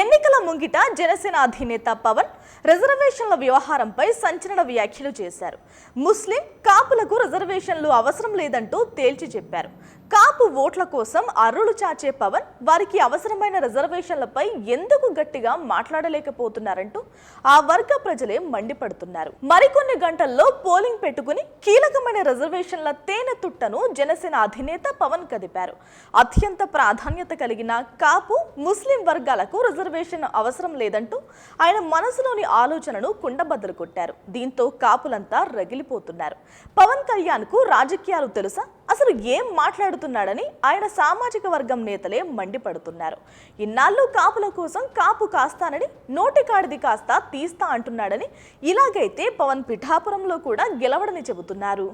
ఎన్నికల ముంగిట జనసేన అధినేత పవన్ రిజర్వేషన్ల వ్యవహారంపై సంచలన వ్యాఖ్యలు చేశారు. ముస్లిం కాపులకు రిజర్వేషన్లు అవసరం లేదంటూ తేల్చి చెప్పారు. కాపు ఓట్ల కోసం అర్రులు చాచే పవన్ వారికి అవసరమైన రిజర్వేషన్లపై ఎందుకు గట్టిగా మాట్లాడలేకపోతున్నారంటూ ఆ వర్గ ప్రజలే మండిపడుతున్నారు. మరికొన్ని గంటల్లో పోలింగ్ పెట్టుకుని కీలకమైన రిజర్వేషన్ల తేనె తుట్టను జనసేన అధినేత పవన్ కదిపారు. అత్యంత ప్రాధాన్యత కలిగిన కాపు ముస్లిం వర్గాలకు రిజర్వేషన్ అవసరం లేదంటూ ఆయన మనసులోని ఆలోచనను కుండబద్దలు కొట్టారు. దీంతో కాపులంతా రగిలిపోతున్నారు. పవన్ కళ్యాణ్కు రాజకీయాలు తెలుసా? అసలు ఏం మాట్లాడుతున్నాడని ఆయన సామాజిక వర్గం నేతలే మండిపడుతున్నారు. ఇన్నాళ్ళు కాపుల కోసం కాపు కాస్తానని నోటికాడిది కాస్త తీస్తా అంటున్నాడని ఇలాగైతే పవన్ పిఠాపురంలో కూడా గెలవడని చెబుతున్నారు.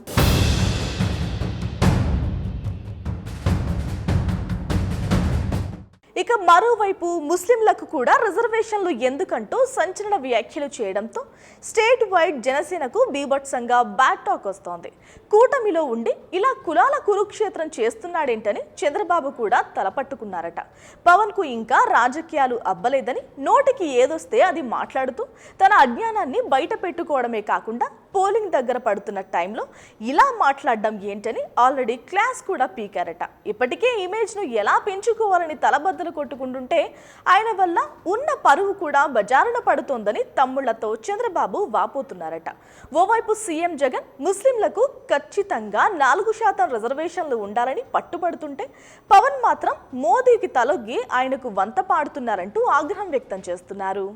ఇక మరోవైపు ముస్లింలకు కూడా రిజర్వేషన్లు ఎందుకంటూ సంచలన వ్యాఖ్యలు చేయడంతో స్టేట్ వైడ్ జనసేనకు బీభత్సంగా బ్యాక్ టాక్ వస్తోంది. కూటమిలో ఉండి ఇలా కులాల కురుక్షేత్రం చేస్తున్నాడేంటని చంద్రబాబు కూడా తలపట్టుకున్నారట. పవన్కు ఇంకా రాజకీయాలు అబ్బలేదని నోటికి ఏదొస్తే అది మాట్లాడుతూ తన అజ్ఞానాన్ని బయట పెట్టుకోవడమే కాకుండా పోలింగ్ దగ్గర పడుతున్న టైంలో ఇలా మాట్లాడడం ఏంటని ఆల్రెడీ క్లాస్ కూడా పీకారట. ఇప్పటికే ఇమేజ్ను ఎలా పెంచుకోవాలని తలబద్దలు కొట్టుకుంటుంటే ఆయన వల్ల ఉన్న పరువు కూడా బజారున పడుతోందని తమ్ముళ్ళతో చంద్రబాబు వాపోతున్నారట. ఓవైపు సీఎం జగన్ ముస్లింలకు ఖచ్చితంగా నాలుగు శాతం రిజర్వేషన్లు ఉండాలని పట్టుబడుతుంటే పవన్ మాత్రం మోదీకి తలొగ్గి ఆయనకు వంత పాడుతున్నారంటూ ఆగ్రహం వ్యక్తం చేస్తున్నారు.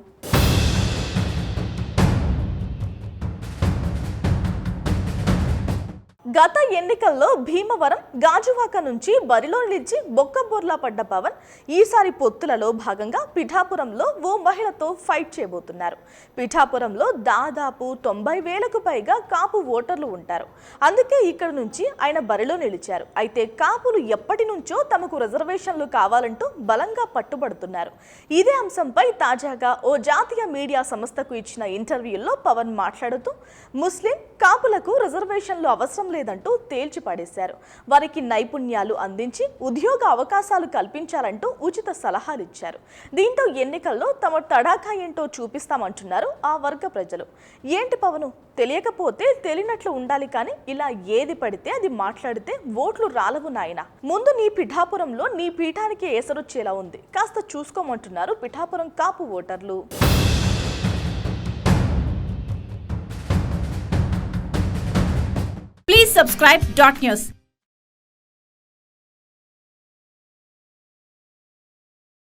గత ఎన్నికల్లో భీమవరం గాజువాక నుంచి బరిలో నిలిచి బొక్కబోర్లా పడ్డ పవన్ ఈసారి పొత్తులలో భాగంగా పిఠాపురంలో ఓ మహిళతో ఫైట్ చేయబోతున్నారు. పిఠాపురంలో దాదాపు తొంభై వేలకు పైగా కాపు ఓటర్లు ఉంటారు. అందుకే ఇక్కడ నుంచి ఆయన బరిలో నిలిచారు. అయితే కాపులు ఎప్పటి నుంచో తమకు రిజర్వేషన్లు కావాలంటూ బలంగా పట్టుబడుతున్నారు. ఇదే అంశంపై తాజాగా ఓ జాతీయ మీడియా సంస్థకు ఇచ్చిన ఇంటర్వ్యూలో పవన్ మాట్లాడుతూ ముస్లిం కాపులకు రిజర్వేషన్లు అవసరం లేదంటూ తేల్చి పడేశారు వారికి నైపుణ్యాలు అందించి ఉద్యోగ అవకాశాలు కల్పించాలంటూ ఉచిత సలహాలు ఇచ్చారు దీంతో ఎన్నికల్లో తమ తడాఖా ఏంటో చూపిస్తామంటున్నారు ఆ వర్గ ప్రజలు. ఏంటి పవను? తెలియకపోతే తెలియనట్లు ఉండాలి కానీ ఇలా ఏది పడితే అది మాట్లాడితే ఓట్లు రాలవు నాయన. ముందు నీ పిఠాపురంలో నీ పీఠానికి ఏసరొచ్చేలా ఉంది. కాస్త చూసుకోమంటున్నారు పిఠాపురం కాపు ఓటర్లు. Subscribe Dot News.